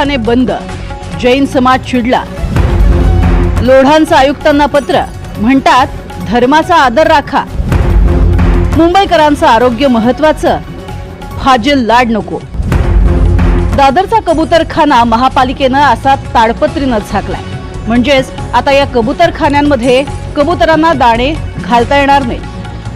कारखाने बंद. जैन समाज चिडला. लोढांचं आयुक्तांना पत्र. म्हणतात धर्माचा आदर राखा. मुंबईकरांचं आरोग्य महत्वाचं. फाजिल लाड नको. दादरचा कबूतरखाना महापालिकेनं असा ताडपत्रीनं झाकलाय. म्हणजेच आता या कबूतरखान्यांमध्ये कबुतरांना दाणे घालता येणार नाही.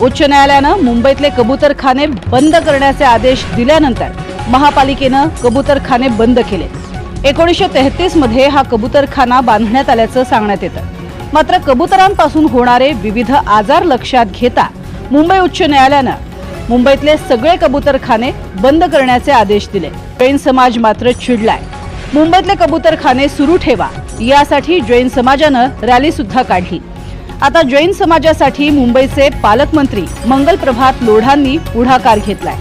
उच्च न्यायालयानं मुंबईतले कबूतरखाने बंद करण्याचे आदेश दिल्यानंतर महापालिकेनं कबूतरखाने बंद केले. एकोणीसशे तेहतीसमध्ये हा कबूतरखाना बांधण्यात आल्याचं सांगण्यात येतं. मात्र कबुतरांपासून होणारे विविध आजार लक्षात घेता मुंबई उच्च न्यायालयानं मुंबईतले सगळे कबूतरखाने बंद करण्याचे आदेश दिले. जैन समाज मात्र चिडलाय. मुंबईतले कबूतरखाने सुरू ठेवा यासाठी जैन समाजानं रॅली सुद्धा काढली. आता जैन समाजासाठी मुंबईचे पालकमंत्री मंगल प्रभात लोढांनी पुढाकार घेतलाय.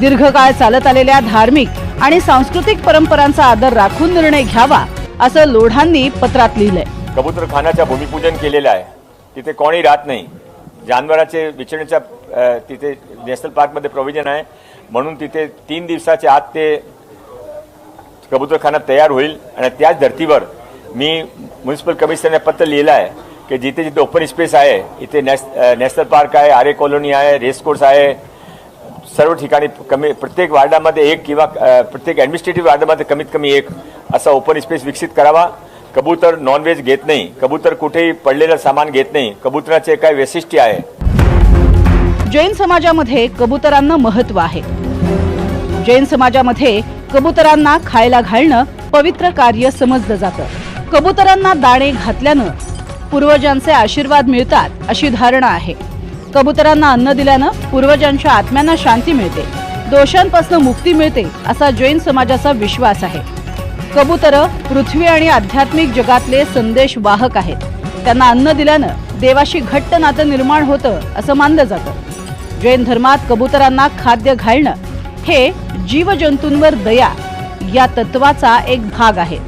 दीर्घकाळ चालत आलेल्या धार्मिक आणि सांस्कृतिक परंपरांचा आदर राखून निर्णय घ्यावा असं लोढांनी पत्रात लिहिलंय. कबूतरखानाचं भूमिपूजन केलेलं आहे. तिथे कोणी राहत नाही. जानवराचे विचरण्याच्या तिथे नॅशनल पार्कमध्ये प्रोव्हिजन आहे. म्हणून तिथे तीन दिवसाच्या आत ते कबूतरखाना तयार होईल. आणि त्याच धर्तीवर मी म्युन्सिपल कमिशनरने पत्र लिहिलं आहे की जिथे जिथे ओपन स्पेस आहे इथे नॅश नॅशनल पार्क आहे आरे कॉलनी आहे रेस कोर्स आहे सर्व ठिकाणी कमी प्रत्येक वार्डामध्ये एक किंवा प्रत्येक ॲडमिनिस्ट्रेटिव्ह वार्डामध्ये कमीत कमी एक असा ओपन स्पेस विकसित करावा. कबूतर नॉनव्हेज घेत नाही. कबूतर कुठेही पडलेलं सामान घेत नाही. कबुतराचे काय वैशिष्ट्य आहे? जैन समाजामध्ये कबुतरांना महत्त्व आहे. जैन समाजामध्ये कबुतरांना खायला घालणं पवित्र कार्य समजलं जातं. कबुतरांना दाणे घातल्यानं पूर्वजांचे आशीर्वाद मिळतात अशी धारणा आहे. कबुतरांना अन्न दिल्यानं पूर्वजांच्या आत्म्यांना शांती मिळते. दोषांपासून मुक्ती मिळते असा जैन समाजाचा विश्वास आहे. कबुतर पृथ्वी आणि आध्यात्मिक जगातले संदेश वाहक आहेत. त्यांना अन्न दिल्यानं देवाशी घट्ट नातं निर्माण होतं असं मानलं जातं. जैन धर्मात कबुतरांना खाद्य घालणं हे जीवजंतूंवर दया या तत्वाचा एक भाग आहे.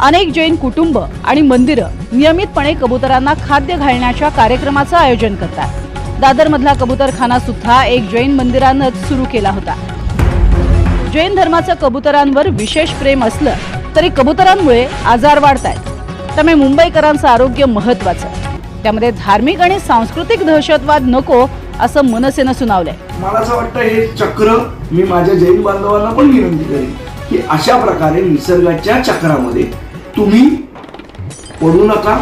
अनेक जैन कुटुंब आणि मंदिरं नियमितपणे कबुतरांना खाद्य घालण्याच्या कार्यक्रमाचं आयोजन करतात. दादरमधला कबुतरखाना सुद्धा एक जैन मंदिरानंच सुरू केला होता. जैन धर्माचं कबुतरांवर विशेष प्रेम असलं तरी कबुतरांमुळे आजार वाढत आहेत त्यामुळे मुंबईकरांचं आरोग्य महत्वाचं त्यामध्ये धार्मिक आणि सांस्कृतिक दहशतवाद नको असं मनसेनं सुनावलंय. मला असं वाटतं हे चक्र मी माझ्या जैन बांधवांना पण विनंती करेन की अशा प्रकारे निसर्गाच्या चक्रामध्ये तुम्ही पडू नका.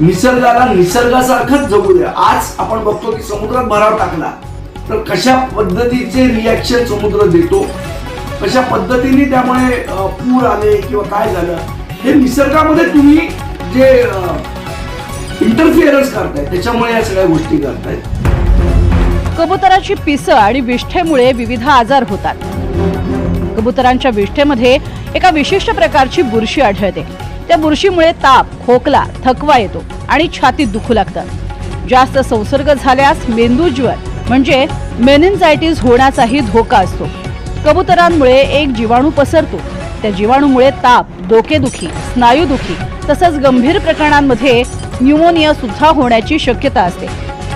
निसर्गाला निसर्गासारखंच जगू द्या. आज आपण बघतो की समुद्रात भराव टाकला. तर कशा पद्धतीचे रिॲक्शन समुद्र देतो? कशा पद्धतीने त्यामुळे पूर आले किंवा काय झालं? हे निसर्गामध्ये तुम्ही जे इंटरफिअरन्स करताय त्याच्यामुळे या सगळ्या गोष्टी करतायत. कबुतराची पिसं आणि विष्ठेमुळे विविध आजार होतात. कबुतरांच्या विष्ठेमध्ये एका विशिष्ट प्रकारची बुरशी आढळते. त्या बुरशीमुळे ताप खोकला थकवा येतो आणि छातीत दुखू लागतात. जास्त संसर्ग झाल्यास मेंदूज्वर म्हणजे मेनिन्झायटीस होण्याचाही धोका असतो. कबुतरांमुळे एक जीवाणू पसरतो. त्या जीवाणूमुळे ताप डोकेदुखी स्नायूदुखी तसंच गंभीर प्रकरणांमध्ये न्यूमोनिया सुद्धा होण्याची शक्यता असते.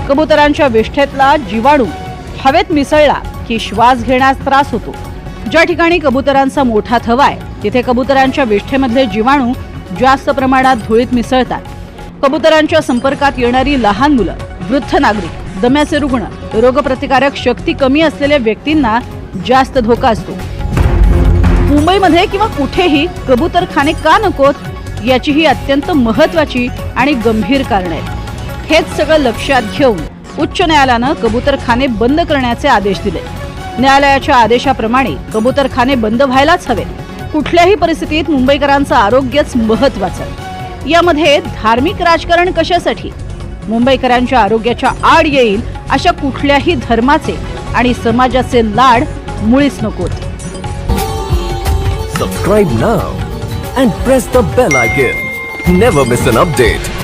कबुतरांच्या विष्ठेतला जीवाणू हवेत मिसळला की श्वास घेण्यास त्रास होतो. ज्या ठिकाणी कबुतरांचा मोठा थवा आहे तिथे कबुतरांच्या विष्ठेमधले जीवाणू जास्त प्रमाणात धुळीत मिसळतात. कबुतरांच्या संपर्कात येणारी लहान मुलं वृद्ध नागरिक दम्याचे रुग्ण रोगप्रतिकारक शक्ती कमी असलेल्या व्यक्तींना जास्त धोका असतो. मुंबईमध्ये किंवा कुठेही कबूतरखाने का नकोत याची ही अत्यंत महत्वाची आणि गंभीर कारण आहेत. हेच सगळं लक्षात घेऊन उच्च न्यायालयानं कबूतरखाने बंद करण्याचे आदेश दिले. न्यायालयाच्या आदेशाप्रमाणे कबूतरखाने बंद व्हायलाच हवेत कुठल्याही परिस्थितीत मुंबईकरांचं आरोग्यच महत्वाचं यामध्ये धार्मिक राजकारण कशासाठी? मुंबईकरांच्या आरोग्याच्या आड येईल अशा कुठल्याही धर्माचे आणि समाजाचे लाड मुळीच नकोत subscribe now and press the bell icon never miss an update